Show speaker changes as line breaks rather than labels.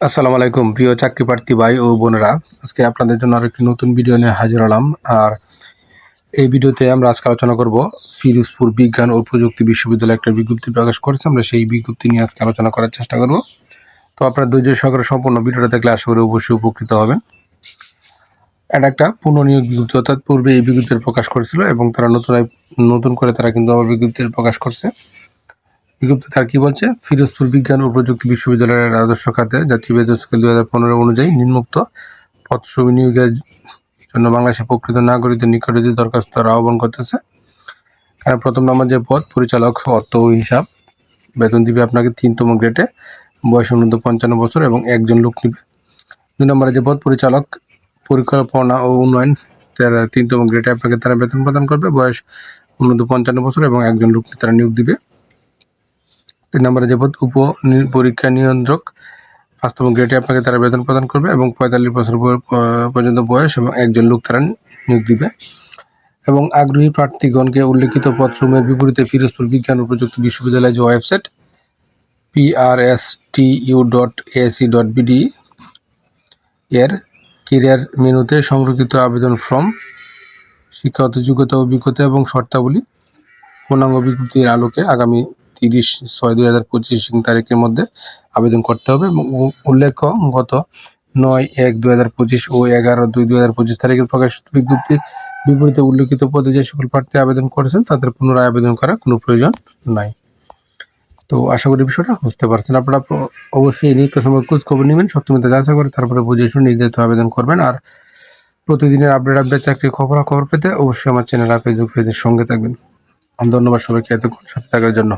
আসসালামু আলাইকুম, প্রিয় চাকরি প্রার্থী ভাই ও বোনেরা। আজকে আপনাদের জন্য আরও একটি নতুন ভিডিও নিয়ে হাজির হলাম। আর এই ভিডিওতে আমরা আজকে আলোচনা করব ফিরোজপুর বিজ্ঞান ও প্রযুক্তি বিশ্ববিদ্যালয় একটা বিজ্ঞপ্তি প্রকাশ করেছে। আমরা সেই বিজ্ঞপ্তি নিয়ে আজকে আলোচনা করার চেষ্টা করব। তো আপনার ধৈর্য সহকারে সম্পূর্ণ ভিডিওটা দেখলে আশা করি অবশ্যই উপকৃত হবেন। এটা একটা পুনর্নিয়োগ বিজ্ঞপ্তি, অর্থাৎ পূর্বে এই বিজ্ঞপ্তি প্রকাশ করেছিল এবং তারা নতুন নতুন করে তারা কিন্তু আবার বিজ্ঞপ্তি প্রকাশ করছে। বিজ্ঞপ্তি তার কি বলছে? ফিরোজপুর বিজ্ঞান ও প্রযুক্তি বিশ্ববিদ্যালয়ের আদর্শ খাতে জাতীয় বেতন স্কেল দুই হাজার পনেরো অনুযায়ী নিম্নোক্ত পত্র বিনিয়োগের জন্য বাংলাদেশের প্রকৃত নাগরিকদের নিকটে দরখাস্ত আহ্বান করতেছে। কারণ প্রথম নম্বর যে পদ, পরিচালক অর্থ হিসাব। বেতন দিবে আপনাকে তিনতম গ্রেডে। বয়স অনুদ্ধ পঞ্চান্ন বছর এবং একজন লোক নিবে। দুই নম্বরে যে পদ, পরিচালক পরিকল্পনা ও উন্নয়ন, তারা তিনতম গ্রেডে আপনাকে তারা বেতন প্রদান করবে। বয়স অনুদ্ধ পঞ্চান্ন বছর এবং একজন লোক তারা নিয়োগ দিবে। তিন নম্বরে যে উপ পরীক্ষা নিয়ন্ত্রক পাঁচতম গ্রেডে আপনাকে তারা বেতন প্রদান করবে এবং পঁয়তাল্লিশ বছর পর্যন্ত বয়স এবং একজন লোক তারা নিয়োগ দিবে। এবং আগ্রহী প্রার্থীগণকে উল্লেখিত পদসমূহের বিপরীতে ফিরোজপুর বিজ্ঞান ও প্রযুক্তি বিশ্ববিদ্যালয় যে website PRSTU dot AC dot BD এর কেরিয়ার মেনুতে সংরক্ষিত আবেদন ফর্ম, শিক্ষাগত যোগ্যতা, অভিজ্ঞতা এবং শর্তাবলী, পূর্ণাঙ্গ বিজ্ঞপ্তির আলোকে আগামী তিরিশ ছয় দুই হাজার পঁচিশ তারিখের মধ্যে আবেদন করতে হবে উল্লেখ্য গত নয় এক দুই হাজার পঁচিশ ও এগারো দুই দুই হাজার পঁচিশ তারিখের প্রকাশিত বিজ্ঞপ্তির বিপরীতে উল্লেখিত পদে যে সকল প্রার্থী আবেদন করেছেন, তাদের পুনরায় আবেদন করার কোনো প্রয়োজন নাই। তো আশা করি বিষয়টা বুঝতে পারছেন। আপনারা অবশ্যই এই নিয়োগটা সময় খোঁজ খবর নেবেন সত্যমিতে যাচাই করে তারপরে বুঝে শুনে নির্ধারিত আবেদন করবেন। আর প্রতিদিনের আপডেট আপডেট চাকরি খবর খবর পেতে অবশ্যই আমার চ্যানেল ফেসবুক পেজের সঙ্গে থাকবেন। ধন্যবাদ সবাইকে এতক্ষণ সাথে থাকার জন্য।